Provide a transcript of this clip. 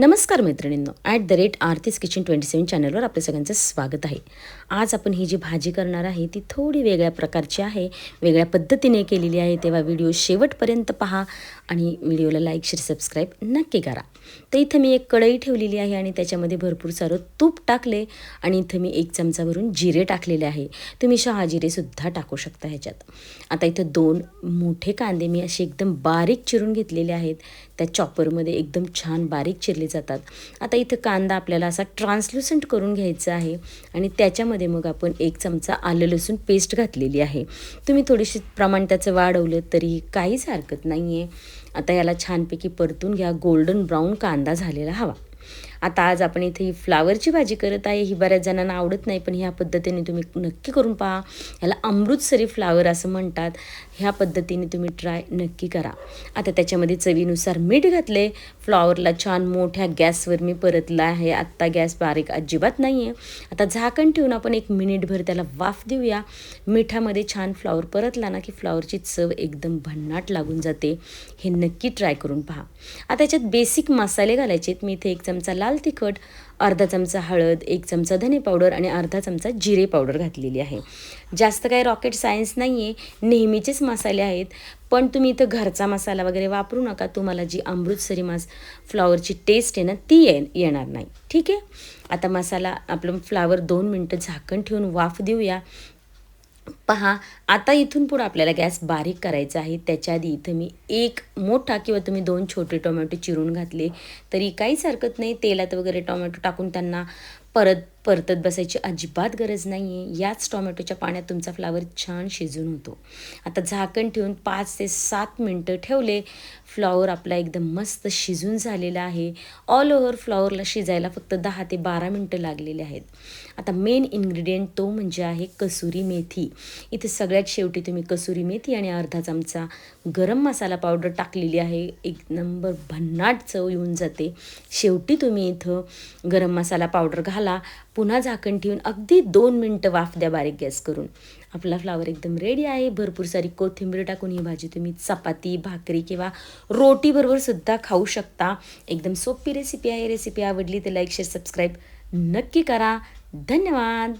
नमस्कार मैत्रिणींनो. At the rate Aarti's kitchen twenty seven चॅनलवर आपल्या सगळ्यांचं स्वागत आहे. आज आपण ही जी भाजी करणार आहे ती थोडी वेगळ्या प्रकारची आहे. वेगळ्या पद्धतीने केलेली आहे तेव्हा व्हिडिओ शेवटपर्यंत पहा. आणि व्हिडिओला लाईक शेअर सबस्क्राईब नक्की करा. तर इथं मी एक कढई ठेवलेली आहे आणि त्याच्यामध्ये भरपूर सारं तूप टाकले आणि इथं मी एक चमचा भरून जिरे टाकलेले आहे. तुम्ही शहा जिरेसुद्धा टाकू शकता ह्याच्यात. आता इथं दोन मोठे कांदे मी असे एकदम बारीक चिरून घेतलेले आहेत. त्या चॉपरमध्ये एकदम छान बारीक चिरले जातात. आता इथं कांदा आपल्याला असा ट्रान्सल्युसंट करून घ्यायचा आहे आणि त्याच्यामध्ये मग आपण एक चमचा आलं लसूण पेस्ट घातलेली आहे. तुम्ही थोडीशी प्रमाण त्याचं वाढवलं तरी काहीच हरकत नाही आहे आता याला छानपैकी परतून घ्या. गोल्डन ब्राऊन कांदा झालेला हवा. आता आज आपण इथे ही फ्लावरची भाजी करत आहे. ही बऱ्याच जणांना आवडत नाही पण ह्या पद्धतीने तुम्ही नक्की करून पहा. ह्याला अमृतसरी फ्लावर असं म्हणतात. ह्या पद्धतीने तुम्ही ट्राय नक्की करा. आता त्याच्यामध्ये चवीनुसार मीठ घातले. फ्लॉवरला छान मोठ्या गॅसवर मी परतला आहे. आत्ता गॅस बारीक अजिबात नाही आहे आता झाकण ठेवून आपण एक मिनिटभर त्याला वाफ देऊया. मिठामध्ये छान फ्लॉवर परतला ना की फ्लॉवरची चव एकदम भन्नाट लागून जाते. हे नक्की ट्राय करून पहा. आता त्याच्यात बेसिक मसाले घालायचे आहेत. मी इथे एक चमचा लाल तिखट अर्धा चमचा हळद एक चमचा धने पावडर आणि अर्धा चमचा जिरे पावडर घातलेली आहे. जास्त काही रॉकेट सायन्स नाही आहे नेहमीचेच मसाले आहेत पण तुम्ही इथं घरचा मसाला वगैरे वापरू नका तुम्हाला जी अमृतसरी मास फ्लॉवरची टेस्ट आहे ना ती ये येणार नाही. ठीक आहे? आता मसाला आपलं फ्लावर दोन मिनटं झाकण ठेवून वाफ देऊया. पहा आता इथून पुढं आपल्याला गॅस बारीक करायचा आहे. त्याच्या आधी इथं मी एक मोठा किंवा तुम्ही दोन छोटे टोमॅटो चिरून घातले. तरी काहीच हरकत नाही. तेलात वगैरे टोमॅटो टाकून त्यांना परत परतत बसायची अजिबात गरज नाही आहे याच टोमॅटोच्या पाण्यात तुमचा फ्लावर छान शिजून होतो. आता झाकण ठेवून पाच ते सात मिनटं ठेवले. फ्लॉवर आपला एकदम मस्त शिजून झालेला आहे. ऑल ओव्हर फ्लॉवरला शिजायला फक्त दहा ते बारा मिनटं लागलेले आहेत. आता मेन इन्ग्रेडियंट तो म्हणजे आहे कसुरी मेथी. इथे सगळ्यात शेवटी तुम्ही कसुरी मेथी आणि अर्धा चमचा गरम मसाला पावडर टाकलेली आहे. एक नंबर भन्नाट चव येऊन जाते. शेवटी तुम्ही इथं गरम मसाला पावडर घाला. पुन्हा झाकण ठेवून अगदी दोन मिनटं वाफ द्या बारीक गॅस करून. आपला फ्लावर एकदम रेडी आहे. भरपूर सारी कोथिंबीर टाकून ही भाजी तुम्ही चपाती भाकरी किंवा रोटीबरोबर सुद्धा खाऊ शकता. एकदम सोपी रेसिपी आहे. रेसिपी आवडली तर लाईक शेअर सबस्क्राईब नक्की करा. धन्यवाद.